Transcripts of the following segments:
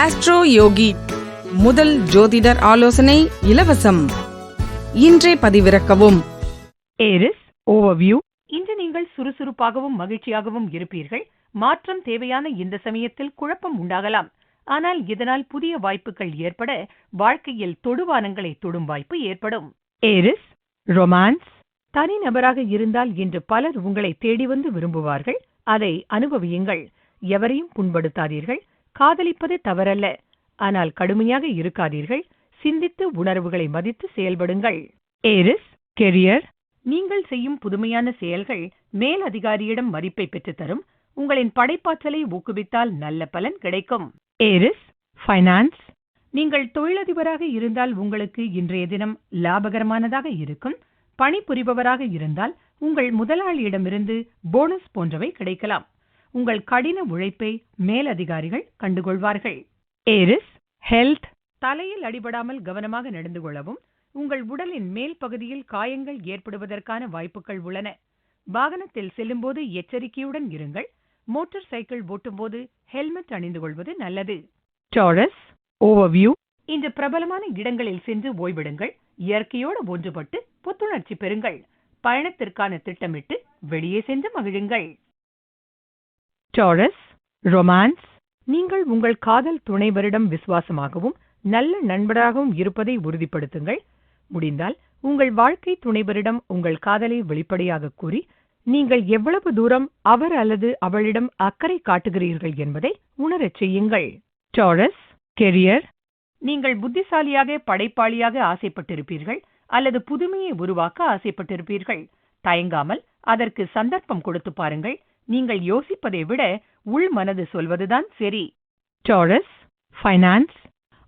Astro யோகி முதல் ஜோதிடர் ஆலோசனை இலவசம். இன்றே பதிவிறக்கவும். ஏரிஸ் ஓவர்வியூ இன்று நீங்கள் சுறுசுறுப்பாகவும் மகிழ்ச்சியாகவும் இருப்பீர்கள். மாற்றம் தேவையான இந்த சமயத்தில் குழப்பம் உண்டாகலாம். ஆனால் இதனால் புதிய வாய்ப்புகள் ஏற்பட வாழ்க்கையில் தொடுவானங்களை தொடும் வாய்ப்பு ஏற்படும். ஏரிஸ் ரொமான்ஸ் தனிநபராக இருந்தால் இன்று பலர் உங்களை தேடி வந்து விரும்புவார்கள். அதை அனுபவியுங்கள். எவரையும் புண்படுத்தாதீர்கள். காதலிப்பது தவறல்ல. ஆனால் கடுமையாக இருக்காதீர்கள். சிந்தித்து உணர்வுகளை மதித்து செயல்படுங்கள். ஏரிஸ் கெரியர் நீங்கள் செய்யும் புதுமையான செயல்கள் மேல் அதிகாரியிடம் மதிப்பை பெற்றுத்தரும் உங்களின் படைப்பாற்றலை ஊக்குவித்தால் நல்ல பலன் கிடைக்கும். ஏரிஸ் ஃபைனான்ஸ் நீங்கள் தொழிலதிபராக இருந்தால் உங்களுக்கு இன்றைய தினம் லாபகரமானதாக இருக்கும். பணிபுரிபவராக இருந்தால் உங்கள் முதலாளியிடமிருந்து போனஸ் போன்றவை கிடைக்கலாம். உங்கள் கடின உழைப்பை மேலதிகாரிகள் கண்டுகொள்வார்கள். ஏரிஸ் ஹெல்த் தலையில் அடிபடாமல் கவனமாக நடந்து கொள்ளவும் உங்கள் உடலின் மேல் பகுதியில் காயங்கள் ஏற்படுவதற்கான வாய்ப்புகள் உள்ளன. வாகனத்தில் செல்லும்போது எச்சரிக்கையுடன் இருங்கள். மோட்டார் சைக்கிள் ஓட்டும்போது ஹெல்மெட் அணிந்து கொள்வது நல்லது. டாரஸ் ஓவர்வியூ இன்று பிரபலமான இடங்களில் சென்று ஓய்விடுங்கள். இயற்கையோடு ஒன்றுபட்டு புத்துணர்ச்சி பெறுங்கள். பயணத்திற்கான திட்டமிட்டு வெளியே சென்று மகிழுங்கள். டாரஸ் ரொமான்ஸ் நீங்கள் உங்கள் காதல் துணைவரிடம் விசுவாசமாகவும் நல்ல நண்பராகவும் இருப்பதை உறுதிப்படுத்துங்கள். முடிந்தால் உங்கள் வாழ்க்கை துணைவரிடம் உங்கள் காதலை வெளிப்படையாக கூறி நீங்கள் எவ்வளவு தூரம் அவர் அல்லது அவளிடம் அக்கறை காட்டுகிறீர்கள் என்பதை உணரச் செய்யுங்கள். டாரஸ் கெரியர் நீங்கள் புத்திசாலியாக படைப்பாளியாக ஆசைப்பட்டிருப்பீர்கள் அல்லது புதுமையை உருவாக்க ஆசைப்பட்டிருப்பீர்கள். தயங்காமல் அதற்கு சந்தர்ப்பம் கொடுத்து பாருங்கள். நீங்கள் யோசிப்பதை விட உள் மனது சொல்வதுதான் சரி. டாரஸ் ஃபைனான்ஸ்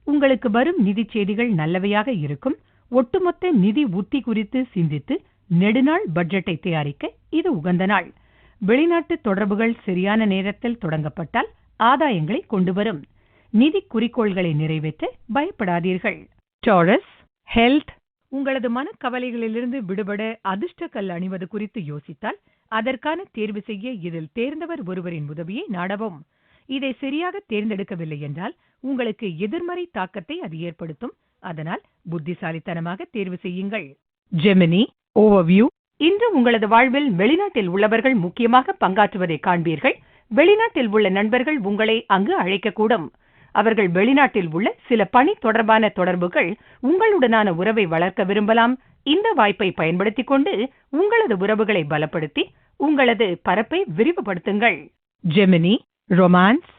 உங்களுக்கு வரும் நிதி செய்திகள் நல்லவையாக இருக்கும். ஒட்டுமொத்த நிதி உத்தி குறித்து சிந்தித்து நெடுநாள் பட்ஜெட்டை தயாரிக்க இது உகந்த நாள். வெளிநாட்டு தொடர்புகள் சரியான நேரத்தில் தொடங்கப்பட்டால் ஆதாயங்களை கொண்டு வரும் நிதி குறிக்கோள்களை நிறைவேற்ற பயப்படாதீர்கள். டாரஸ் ஹெல்த் உங்களது மனக்கவலைகளிலிருந்து விடுபட அதிர்ஷ்ட கல் அணிவது குறித்து யோசித்தால் அதற்கான தேர்வு செய்ய இதில் தேர்ந்தவர் ஒருவரின் உதவியை நாடவும். இதை சரியாக தேர்ந்தெடுக்கவில்லை என்றால் உங்களுக்கு எதிர்மறை தாக்கத்தை அது ஏற்படுத்தும். அதனால் புத்திசாலித்தனமாக தேர்வு செய்யுங்கள். ஜெமினி ஓவர்வியூ இன்று உங்களது வாழ்வில் வெளிநாட்டில் உள்ளவர்கள் முக்கியமாக பங்காற்றுவதை காண்பீர்கள். வெளிநாட்டில் உள்ள நண்பர்கள் உங்களை அங்கு அழைக்கக்கூடும். அவர்கள் வெளிநாட்டில் உள்ள சில பணி தொடர்பான தொடர்புகள் உங்களுடனான உறவை வளர்க்க விரும்பலாம். இந்த வாய்ப்பை பயன்படுத்திக் கொண்டு உங்களது உறவுகளை பலப்படுத்தி உங்களது பரப்பை விரிவுபடுத்துங்கள். ஜெமினி ரொமான்ஸ்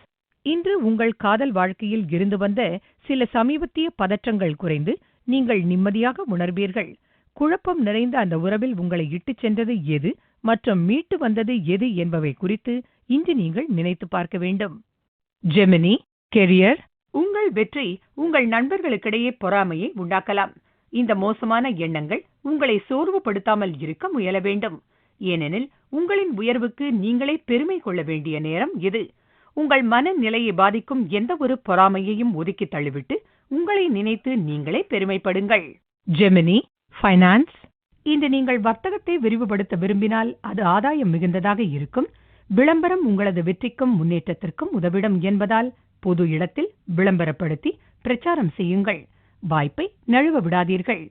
இன்று உங்கள் காதல் வாழ்க்கையில் இருந்து வந்த சில சமீபத்திய பதற்றங்கள் குறைந்து நீங்கள் நிம்மதியாக உணர்வீர்கள். குழப்பம் நிறைந்த அந்த உறவில் உங்களை இட்டுச் சென்றது எது மற்றும் மீட்டு வந்தது எது என்பவை குறித்து இன்று நீங்கள் நினைத்து பார்க்க வேண்டும். ஜெமினி கெரியர் உங்கள் வெற்றி உங்கள் நண்பர்களுக்கிடையே பொறாமையை உண்டாக்கலாம். இந்த மோசமான எண்ணங்கள் உங்களை சோர்வுபடுத்தாமல் இருக்க முயல வேண்டும். ஏனெனில் உங்களின் உயர்வுக்கு நீங்களே பெருமை கொள்ள வேண்டிய நேரம் இது. உங்கள் மனநிலையை பாதிக்கும் எந்த ஒரு பொறாமையையும் ஒதுக்கி தள்ளிவிட்டு உங்களை நினைத்து நீங்களே பெருமைப்படுங்கள். ஜெமினி ஃபைனான்ஸ் இன்று நீங்கள் வர்த்தகத்தை விரிவுபடுத்த விரும்பினால் அது ஆதாயம் மிகுந்ததாக இருக்கும். விளம்பரம் உங்களது வெற்றிக்கும் முன்னேற்றத்திற்கும் உதவிடும் என்பதால் பொது இடத்தில் விளம்பரப்படுத்தி பிரச்சாரம் செய்யுங்கள். வாய்ப்பை நழுவ விடாதீர்கள்.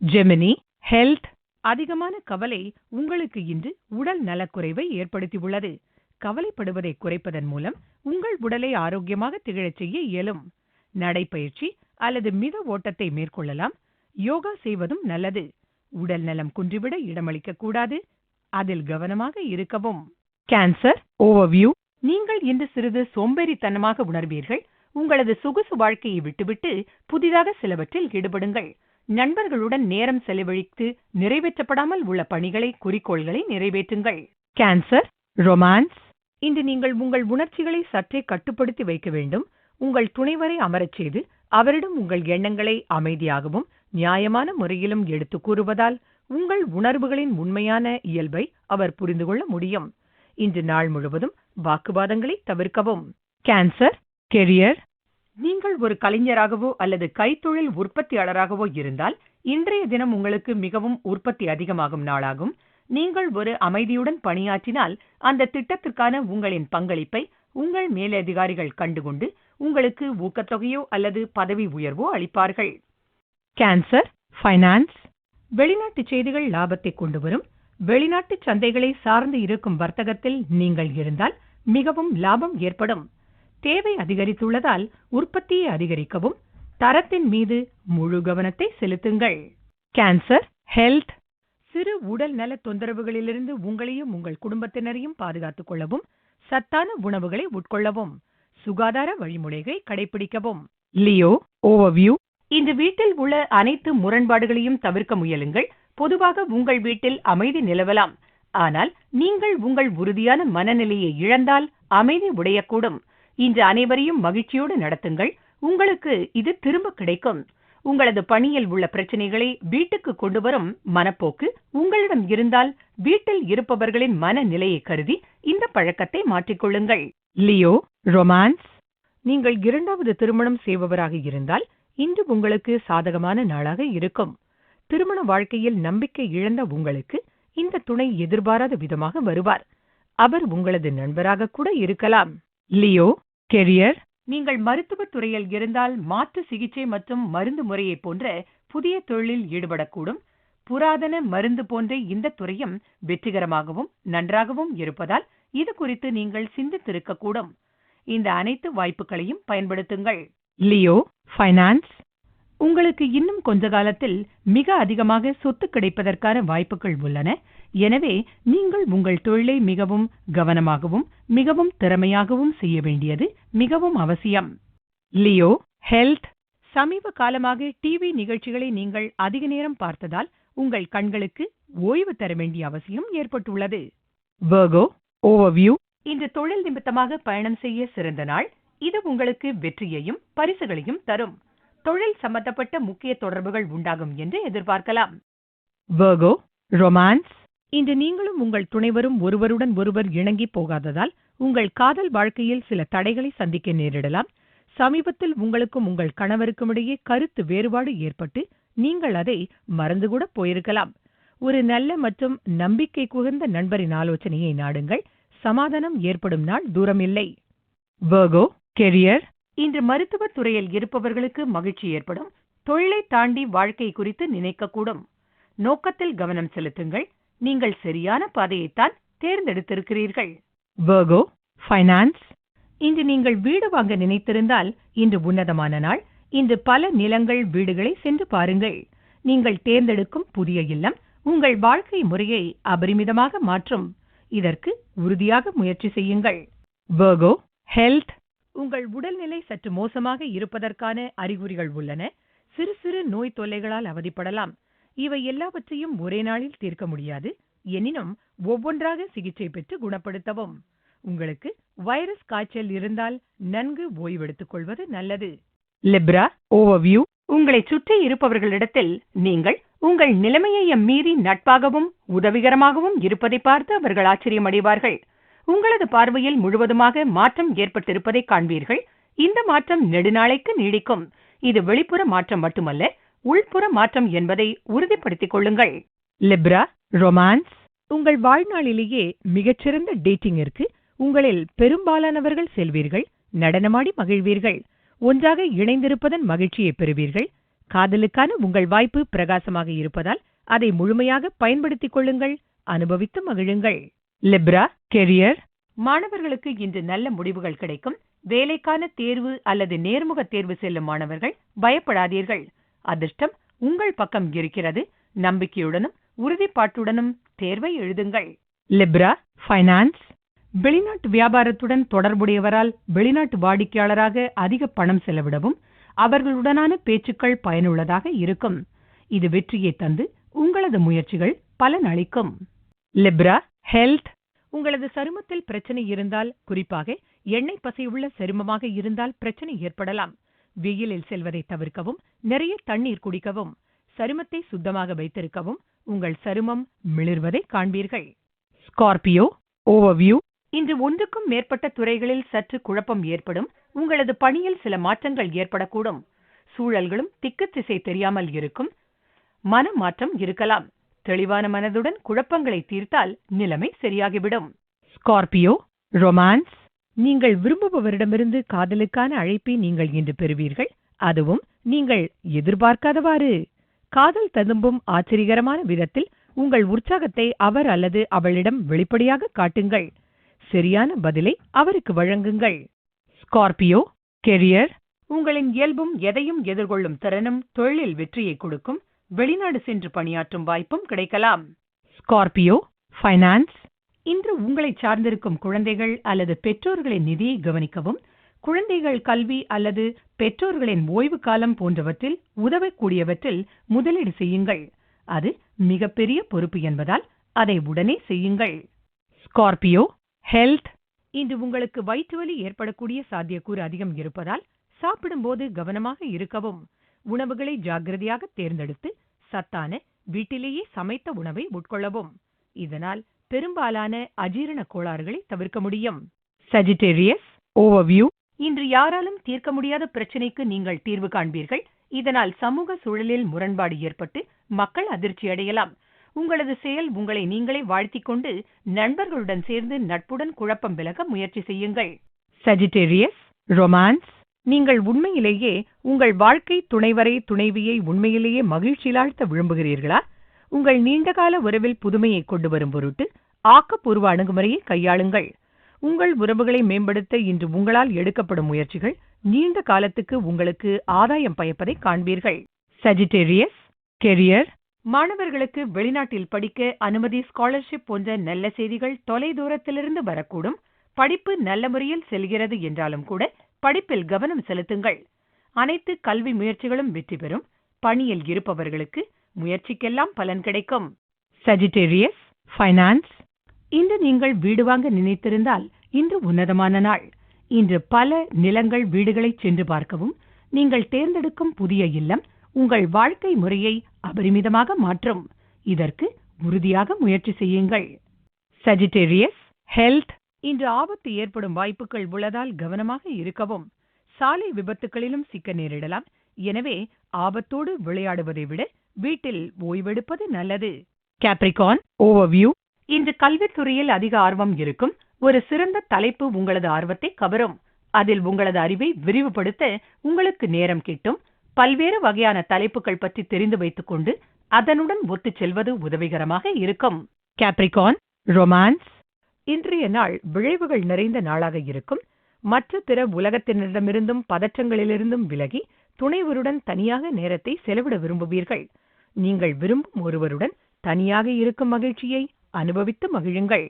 ஜெமினி ஹெல்த் அதிகமான கவலை உங்களுக்கு இன்று உடல் நலக்குறைவை ஏற்படுத்தியுள்ளது. கவலைப்படுவதை குறைப்பதன் மூலம் உங்கள் உடலை ஆரோக்கியமாக திகழச் செய்ய இயலும். நடைப்பயிற்சி அல்லது மித ஓட்டத்தை மேற்கொள்ளலாம். யோகா செய்வதும் நல்லது. உடல் நலம் குன்றிவிட இடமளிக்க கூடாது. அதில் கவனமாக இருக்கவும். கேன்சர் ஓவர்வியூ நீங்கள் இன்று சிறிது சோம்பேறித்தனமாக உணர்வீர்கள். உங்களது சொகுசு வாழ்க்கையை விட்டுவிட்டு புதிதாக சிலவற்றில் ஈடுபடுங்கள். நண்பர்களுடன் நேரம் செலவழித்து நிறைவேற்றப்படாமல் உள்ள பணிகளை குறிக்கோள்களை நிறைவேற்றுங்கள். கேன்சர் ரொமான்ஸ் இன்று நீங்கள் உங்கள் உணர்ச்சிகளை சற்றே கட்டுப்படுத்தி வைக்க வேண்டும். உங்கள் துணைவரை அமரச் செய்து அவரிடம் உங்கள் எண்ணங்களை அமைதியாகவும் நியாயமான முறையிலும் எடுத்துக் கூறுவதால் உங்கள் உணர்வுகளின் உண்மையான இயல்பை அவர் புரிந்து கொள்ள முடியும். இன்று நாள் முழுவதும் வாக்குவாதங்களை தவிர்க்கவும். கேன்சர் கெரியர் நீங்கள் ஒரு கலைஞராகவோ அல்லது கைத்தொழில் உற்பத்தியாளராகவோ இருந்தால் இன்றைய தினம் உங்களுக்கு மிகவும் உற்பத்தி அதிகமாகும் நாளாகும். நீங்கள் ஒரு அமைதியுடன் பணியாற்றினால் அந்த திட்டத்திற்கான உங்களின் பங்களிப்பை உங்கள் மேலதிகாரிகள் கண்டுகொண்டு உங்களுக்கு ஊக்கத்தொகையோ அல்லது பதவி உயர்வோ அளிப்பார்கள். கேன்சர் ஃபைனான்ஸ் வெளிநாட்டு செய்திகள் லாபத்தை கொண்டு வரும். வெளிநாட்டு சந்தைகளை சார்ந்து இருக்கும் வர்த்தகத்தில் நீங்கள் இருந்தால் மிகவும் லாபம் ஏற்படும். தேவை அதிகரித்துள்ளதால் உற்பத்தியை அதிகரிக்கவும் தரத்தின் மீது முழு கவனத்தை செலுத்துங்கள். கேன்சர் ஹெல்த் சிறு உடல் நல தொந்தரவுகளிலிருந்து உங்களையும் உங்கள் குடும்பத்தினரையும் பாதுகாத்துக் கொள்ளவும் சத்தான உணவுகளை உட்கொள்ளவும் சுகாதார வழிமுறைகளை கடைபிடிக்கவும். லியோ ஓவர்வியூ இந்த வீட்டில் உள்ள அனைத்து முரண்பாடுகளையும் தவிர்க்க முயலுங்கள். பொதுவாக உங்கள் வீட்டில் அமைதி நிலவலாம். ஆனால் நீங்கள் உங்கள் உறுதியான மனநிலையை இழந்தால் அமைதி உடையக்கூடும். இன்று அனைவரையும் மகிழ்ச்சியோடு நடத்துங்கள். உங்களுக்கு இது திரும்ப கிடைக்கும். உங்களது பணியில் உள்ள பிரச்சனைகளை வீட்டுக்கு கொண்டு வரும் மனப்போக்கு உங்களிடம் இருந்தால் வீட்டில் இருப்பவர்களின் மனநிலையை கருதி இந்த பழக்கத்தை மாற்றிக்கொள்ளுங்கள். Leo romance. நீங்கள் இரண்டாவது திருமணம் செய்பவராக இருந்தால் இன்று உங்களுக்கு சாதகமான நாளாக இருக்கும். திருமண வாழ்க்கையில் நம்பிக்கை இழந்த உங்களுக்கு இந்த துணை எதிர்பாராத விதமாக வருவார். அவர் உங்களது நண்பராக கூட இருக்கலாம். லியோ கெரியர் நீங்கள் மருத்துவத் துறையில் இருந்தால் மாற்று சிகிச்சை மற்றும் மருந்து முறையை போன்ற புதிய தொழிலில் ஈடுபடக்கூடும். புராதன மருந்து போன்ற இந்த துறையும் வெற்றிகரமாகவும் நன்றாகவும் இருப்பதால் இது குறித்து நீங்கள் சிந்தித்திருக்கக்கூடும். இந்த அனைத்து வாய்ப்புகளையும் பயன்படுத்துங்கள். லியோ ஃபைனான்ஸ் உங்களுக்கு இன்னும் கொஞ்ச காலத்தில் மிக அதிகமாக சொத்து கிடைப்பதற்கான வாய்ப்புகள் உள்ளன. எனவே நீங்கள் உங்கள் தொழிலை மிகவும் கவனமாகவும் மிகவும் திறமையாகவும் செய்ய வேண்டியது மிகவும் அவசியம். Leo health. சமீப காலமாக டிவி நிகழ்ச்சிகளை நீங்கள் அதிக நேரம் பார்த்ததால் உங்கள் கண்களுக்கு ஓய்வு தர வேண்டிய அவசியம் ஏற்பட்டுள்ளது. வர்கோ ஓவர்வியூ இன்று தொழில் நிமித்தமாக பயணம் செய்ய சிறந்த நாள். இது உங்களுக்கு வெற்றியையும் பரிசுகளையும் தரும். தொழில் சம்பந்தப்பட்ட முக்கிய தொடர்புகள் உண்டாகும் என்று எதிர்பார்க்கலாம். வர்கோ ரொமான்ஸ் இன்று நீங்களும் உங்கள் துணைவரும் ஒருவருடன் ஒருவர் இணங்கி போகாததால் உங்கள் காதல் வாழ்க்கையில் சில தடைகளை சந்திக்க நேரிடலாம். சமீபத்தில் உங்களுக்கும் உங்கள் கணவருக்கும் இடையே கருத்து வேறுபாடு ஏற்பட்டு நீங்கள் அதை மறந்துகூட போயிருக்கலாம். ஒரு நல்ல மற்றும் நம்பிக்கை குகந்த நண்பரின் ஆலோசனையை நாடுங்கள். சமாதானம் ஏற்படும் நாள் தூரமில்லை. வர்கோ கெரியர் இன்று மருத்துவத் துறையில் இருப்பவர்களுக்கு மகிழ்ச்சி ஏற்படும். தொழிலை தாண்டி வாழ்க்கை குறித்து நினைக்கக்கூடும். நோக்கத்தில் கவனம் செலுத்துங்கள். நீங்கள் சரியான பாதையைத்தான் தேர்ந்தெடுத்திருக்கிறீர்கள். வர்கோ ஃபைனான்ஸ் இன்று நீங்கள் வீடு வாங்க நினைத்திருந்தால் இன்று உன்னதமான நாள். இன்று பல நிலங்கள் வீடுகளை சென்று பாருங்கள். நீங்கள் தேர்ந்தெடுக்கும் புதிய இல்லம் உங்கள் வாழ்க்கை முறையை அபரிமிதமாக மாற்றும். இதற்கு உறுதியாக முயற்சி செய்யுங்கள். வர்கோ ஹெல்த் உங்கள் உடல்நிலை சற்று மோசமாக இருப்பதற்கான அறிகுறிகள் உள்ளன. சிறு சிறு நோய் தொல்லைகளால் அவதிப்படலாம். இவை எல்லாவற்றையும் ஒரே நாளில் தீர்க்க முடியாது. எனினும் ஒவ்வொன்றாக சிகிச்சை பெற்று குணப்படுத்தவும். உங்களுக்கு வைரஸ் காய்ச்சல் இருந்தால் நன்கு ஓய்வெடுத்துக் கொள்வது நல்லது. லிப்ரா ஓவர்வியூ உங்களை சுற்றி இருப்பவர்களிடத்தில் நீங்கள் உங்கள் நிலைமையை மீறி நட்பாகவும் உதவிகரமாகவும் இருப்பதை பார்த்து அவர்கள் ஆச்சரியமடைவார்கள் உங்களது பார்வையில் முழுவதுமாக மாற்றம் ஏற்பட்டிருப்பதை காண்பீர்கள். இந்த மாற்றம் நெடுநாளைக்கு நீடிக்கும். இது வெளிப்புற மாற்றம் மட்டுமல்ல உள்புற மாற்றம் என்பதை உறுதிப்படுத்திக் கொள்ளுங்கள். லிப்ரா ரொமான்ஸ் உங்கள் வாழ்நாளிலேயே மிகச்சிறந்த டேட்டிங்கிற்கு உங்களில் பெரும்பாலானவர்கள் செல்வீர்கள் நடனமாடி மகிழ்வீர்கள். ஒன்றாக இணைந்திருப்பதன் மகிழ்ச்சியை பெறுவீர்கள். காதலுக்கான உங்கள் வாய்ப்பு பிரகாசமாக இருப்பதால் அதை முழுமையாக பயன்படுத்திக் கொள்ளுங்கள் அனுபவித்து மகிழுங்கள். லிப்ரா கெரியர் மாணவர்களுக்கு இன்று நல்ல முடிவுகள் கிடைக்கும். வேலைக்கான தேர்வு அல்லது நேர்முக தேர்வு செல்லும் மாணவர்கள் பயப்படாதீர்கள். அதிர்ஷ்டம் உங்கள் பக்கம் இருக்கிறது. நம்பிக்கையுடனும் உறுதிப்பாட்டுடனும் தேர்வை எழுதுங்கள். லிப்ரா ஃபைனான்ஸ் வெளிநாட்டு வியாபாரத்துடன் தொடர்புடையவரால் வெளிநாட்டு வாடிக்கையாளராக அதிக பணம் செலவிடவும் அவர்களுடனான பேச்சுக்கள் பயனுள்ளதாக இருக்கும். இது வெற்றியை தந்து உங்களது முயற்சிகள் பலனளிக்கும் லிப்ரா ஹெல்த் உங்களது சருமத்தில் பிரச்சனை இருந்தால் குறிப்பாக எண்ணெய் பசையுள்ள சருமமாக இருந்தால் பிரச்சனை ஏற்படலாம். வெயிலில் செல்வதை தவிர்க்கவும் நிறைய தண்ணீர் குடிக்கவும் சருமத்தை சுத்தமாக வைத்திருக்கவும் உங்கள் சருமம் மிளிர்வதை காண்பீர்கள். ஸ்கார்பியோ ஓவர்வியூ இன்று ஒன்றுக்கும் மேற்பட்ட துறைகளில் சற்று குழப்பம் ஏற்படும் உங்களது பணியில் சில மாற்றங்கள் ஏற்படக்கூடும். சூழல்களும் திக்கு திசை தெரியாமல் இருக்கும் மனமாற்றம் இருக்கலாம். தெளிவான மனதுடன் குழப்பங்களை தீர்த்தால் நிலைமை சரியாகிவிடும். ஸ்கார்பியோ ரொமான்ஸ் நீங்கள் விரும்புபவரிடமிருந்து காதலுக்கான அழைப்பை நீங்கள் இன்று பெறுவீர்கள். அதுவும் நீங்கள் எதிர்பார்க்காதவாறு. காதல் ததும்பும் ஆச்சரியகரமான விதத்தில் உங்கள் உற்சாகத்தை அவர் அல்லது அவளிடம் வெளிப்படையாக காட்டுங்கள். சரியான பதிலை அவருக்கு வழங்குங்கள். ஸ்கார்பியோ கெரியர் உங்களின் இயல்பும் எதையும் எதிர்கொள்ளும் திறனும் தொழிலில் வெற்றியை கொடுக்கும். வெளிநாடு சென்று பணியாற்றும் வாய்ப்பும் கிடைக்கலாம். ஸ்கார்பியோ ஃபைனான்ஸ் இன்று உங்களை சார்ந்திருக்கும் குழந்தைகள் அல்லது பெற்றோர்களின் நிதியை கவனிக்கவும் குழந்தைகள் கல்வி அல்லது பெற்றோர்களின் ஓய்வு காலம் போன்றவற்றில் உதவக்கூடியவற்றில் முதலீடு செய்யுங்கள். அது மிகப்பெரிய பொறுப்பு என்பதால் அதை உடனே செய்யுங்கள். ஸ்கார்பியோ ஹெல்த் இன்று உங்களுக்கு வயிற்று வலி ஏற்படக்கூடிய சாத்தியக்கூறு அதிகம் இருப்பதால் சாப்பிடும்போது கவனமாக இருக்கவும். உணவுகளை ஜாக்கிரதையாக தேர்ந்தெடுத்து சத்தான வீட்டிலேயே சமைத்த உணவை உட்கொள்ளவும். இதனால் பெரும்பாலான அஜீரண கோளாறுகளை தவிர்க்க முடியும். சஜிடேரியஸ் ஓவர்வியூ இன்று யாராலும் தீர்க்க முடியாத பிரச்சனைக்கு நீங்கள் தீர்வு காண்பீர்கள். இதனால் சமூக சூழலில் முரண்பாடு ஏற்பட்டு மக்கள் அதிர்ச்சி அடையலாம். உங்களது செயல் உங்களை நீங்களே வாழ்த்திக் கொண்டு நண்பர்களுடன் சேர்ந்து நட்புடன் குழப்பம் விலக முயற்சி செய்யுங்கள். சஜிடேரியஸ் ரொமான்ஸ் நீங்கள் உண்மையிலேயே உங்கள் வாழ்க்கை துணைவரை துணைவியை உண்மையிலேயே மகிழ்ச்சியிலாழ்த்த விரும்புகிறீர்களா? உங்கள் நீண்டகால உறவில் புதுமையை கொண்டு வரும் பொருட்டு ஆக்கப்பூர்வ அணுகுமுறையை கையாளுங்கள். உங்கள் உறவுகளை மேம்படுத்த இன்று உங்களால் எடுக்கப்படும் முயற்சிகள் நீண்ட காலத்துக்கு உங்களுக்கு ஆதாயம் பயப்பதை காண்பீர்கள். சஜிடேரியஸ் கெரியர் மாணவர்களுக்கு வெளிநாட்டில் படிக்க அனுமதி ஸ்காலர்ஷிப் போன்ற நல்ல செய்திகள் தொலைதூரத்திலிருந்து வரக்கூடும். படிப்பு நல்ல முறையில் செல்கிறது என்றாலும் கூட படிப்பில் கவனம் செலுத்துங்கள். அனைத்து கல்வி முயற்சிகளும் வெற்றி பெறும். பணியில் இருப்பவர்களுக்கு முயற்சிக்கெல்லாம் பலன் கிடைக்கும். சஜிடேரியஸ் ஃபைனான்ஸ் இன்று நீங்கள் வீடு வாங்க நினைத்திருந்தால் இன்று உன்னதமான நாள். இன்று பல நிலங்கள் வீடுகளை சென்று பார்க்கவும் நீங்கள் தேர்ந்தெடுக்கும் புதிய இல்லம் உங்கள் வாழ்க்கை முறையை அபரிமிதமாக மாற்றும். இதற்கு உறுதியாக முயற்சி செய்யுங்கள். சஜிடேரியஸ் ஹெல்த் இன்று ஆபத்து ஏற்படும் வாய்ப்புகள் உள்ளதால் கவனமாக இருக்கவும். சாலை விபத்துகளிலும் சிக்க நேரிடலாம். எனவே ஆபத்தோடு விளையாடுவதை விட வீட்டில் ஓய்வெடுப்பது நல்லது. கேப்ரிகான் ஓவர்வியூ இன்று கல்வித்துறையில் அதிக ஆர்வம் இருக்கும் ஒரு சிறந்த தலைப்பு உங்களது ஆர்வத்தை கவரும். அதில் உங்களது அறிவை விரிவுபடுத்த உங்களுக்கு நேரம் கிட்டும். பல்வேறு வகையான தலைப்புகள் பற்றி தெரிந்து வைத்துக் கொண்டு அதனுடன் ஒத்துச் செல்வது உதவிகரமாக இருக்கும். கேப்ரிகான் ரொமான்ஸ் இன்றைய நாள் விளைவுகள் நிறைந்த நாளாக இருக்கும். மற்ற பிற உலகத்தினரிடமிருந்தும் பதற்றங்களிலிருந்தும் விலகி துணைவருடன் தனியாக நேரத்தை செலவிட விரும்புவீர்கள். நீங்கள் விரும்பும் ஒருவருடன் தனியாக இருக்கும் மகிழ்ச்சியை அனுபவித்து மகிழுங்கள்.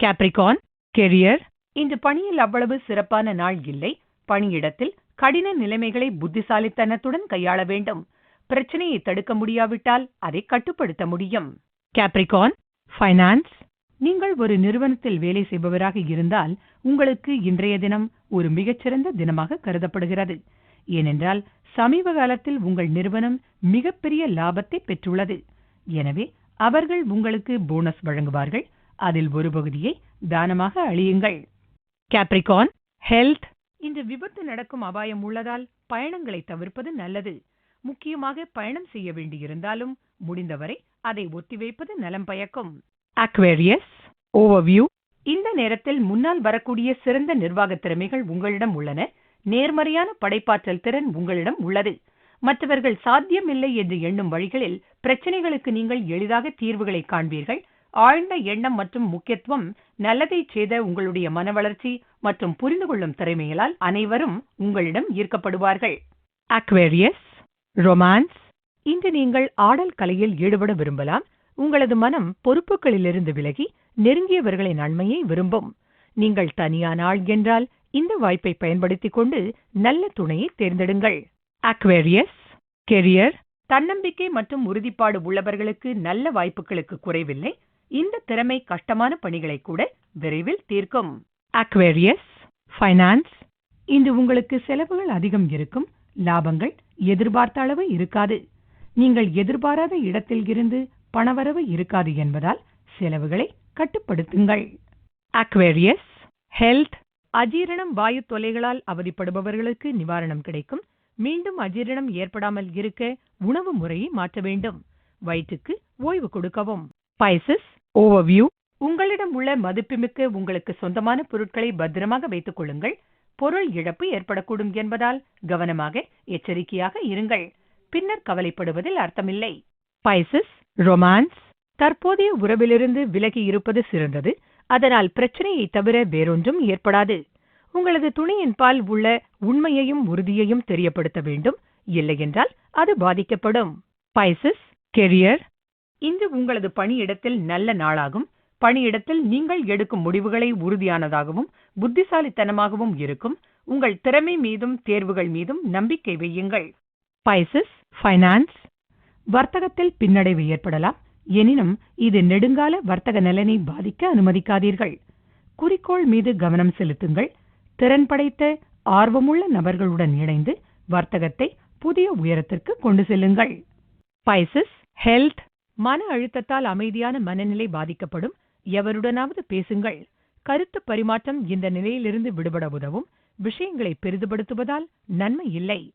கேப்ரிகான் கெரியர் இன்று பணியில் அவ்வளவு சிறப்பான நாள் இல்லை. பணியிடத்தில் கடின நிலைமைகளை புத்திசாலித்தனத்துடன் கையாள வேண்டும். பிரச்சனையை தடுக்க முடியாவிட்டால் அதை கட்டுப்படுத்த முடியும். கேப்ரிகான் ஃபைனான்ஸ் நீங்கள் ஒரு நிறுவனத்தில் வேலை செய்பவராக இருந்தால் உங்களுக்கு இன்றைய தினம் ஒரு மிகச்சிறந்த தினமாக கருதப்படுகிறது. ஏனென்றால் சமீப காலத்தில் உங்கள் நிறுவனம் மிகப்பெரிய லாபத்தை பெற்றுள்ளது. எனவே அவர்கள் உங்களுக்கு போனஸ் வழங்குவார்கள். அதில் ஒரு பகுதியை தானமாக அழியுங்கள். கேப்ரிகான் ஹெல்த் இன்று விபத்து நடக்கும் அபாயம் உள்ளதால் பயணங்களை தவிர்ப்பது நல்லது. முக்கியமாக பயணம் செய்ய வேண்டியிருந்தாலும் முடிந்தவரை அதை ஒத்திவைப்பது நலம் பயக்கும். அக்வேரியஸ் ஓவர்வியூ இந்த நேரத்தில் முன்னால் வரக்கூடிய சிறந்த நிர்வாக திறமைகள் உங்களிடம் உள்ளன. நேர்மறையான படைப்பாற்றல் திறன் உங்களிடம் உள்ளது. மற்றவர்கள் சாத்தியமில்லை என்று எண்ணும் வழிகளில் பிரச்சனைகளுக்கு நீங்கள் எளிதாக தீர்வுகளை காண்பீர்கள். ஆழ்ந்த எண்ணம் மற்றும் முக்கியத்துவம் நல்லதை செய்த உங்களுடைய மன வளர்ச்சி மற்றும் புரிந்து கொள்ளும் திறமைகளால் அனைவரும் உங்களிடம் ஈர்க்கப்படுவார்கள். அக்வேரியஸ் ரொமான்ஸ் இன்று நீங்கள் ஆடல் கலையில் ஈடுபட விரும்பலாம். உங்களது மனம் பொறுப்புகளிலிருந்து விலகி நெருங்கியவர்களின் நன்மையை விரும்பும். நீங்கள் தனியான ஆள் என்றால் இந்த வாய்ப்பை பயன்படுத்திக் கொண்டு நல்ல துணையை தேர்ந்தெடுங்கள். அக்வேரியஸ் கெரியர் தன்னம்பிக்கை மற்றும் உறுதிப்பாடு உள்ளவர்களுக்கு நல்ல வாய்ப்புகளுக்கு குறைவில்லை. இந்த திறமை கஷ்டமான பணிகளை கூட விரைவில் தீர்க்கும். அக்வேரியஸ் ஃபைனான்ஸ் இன்று உங்களுக்கு செலவுகள் அதிகம் இருக்கும். லாபங்கள் எதிர்பார்த்த அளவு இருக்காது. நீங்கள் எதிர்பாராத இடத்தில் இருந்து பணவரவு இருக்காது என்பதால் செலவுகளை கட்டுப்படுத்துங்கள். அக்வேரியஸ் ஹெல்த் அஜீரணம் வாயு தொலைகளால் அவதிப்படுபவர்களுக்கு நிவாரணம் கிடைக்கும். மீண்டும் அஜீரணம் ஏற்படாமல் இருக்க உணவு முறையை மாற்ற வேண்டும். வயிற்றுக்கு ஓய்வு கொடுக்கவும். பைசஸ் ஓவர்வியூ உங்களிடம் உள்ள மதிப்புமிக்க உங்களுக்கு சொந்தமான பொருட்களை பத்திரமாக வைத்துக் கொள்ளுங்கள். பொருள் இழப்பு ஏற்படக்கூடும் என்பதால் கவனமாக எச்சரிக்கையாக இருங்கள். பின்னர் கவலைப்படுவதில் அர்த்தமில்லை. பைசஸ் ரொமான்ஸ் தற்போதைய உறவிலிருந்து விலகி இருப்பது சிறந்தது. அதனால் பிரச்சனையை தவிர வேறொன்றும் ஏற்படாது. உங்களது துணையின் பால் உள்ள உண்மையையும் உறுதியையும் தெரியப்படுத்த வேண்டும். இல்லையென்றால் அது பாதிக்கப்படும். பைசஸ் கெரியர் இன்று உங்களது பணியிடத்தில் நல்ல நாளாகும். பணியிடத்தில் நீங்கள் எடுக்கும் முடிவுகளை உறுதியானதாகவும் புத்திசாலித்தனமாகவும் இருக்கும். உங்கள் திறமை மீதும் தேர்வுகள் மீதும் நம்பிக்கை வையுங்கள். பைசஸ் ஃபைனான்ஸ் வர்த்தகத்தில் பின்னடைவு ஏற்படலாம். எனினும் இது நெடுங்கால வர்த்தக நலனை பாதிக்க அனுமதிக்காதீர்கள். குறிக்கோள் மீது கவனம் செலுத்துங்கள். திறன் படைத்த ஆர்வமுள்ள நபர்களுடன் இணைந்து வர்த்தகத்தை புதிய உயரத்திற்கு கொண்டு செல்லுங்கள். பைசஸ் ஹெல்த் மன அழுத்தத்தால் அமைதியான மனநிலை பாதிக்கப்படும். எவருடனாவது பேசுங்கள். கருத்து பரிமாற்றம் இந்த நிலையிலிருந்து விடுபட உதவும். விஷயங்களை பெரிதுபடுத்துவதால் நன்மை இல்லை.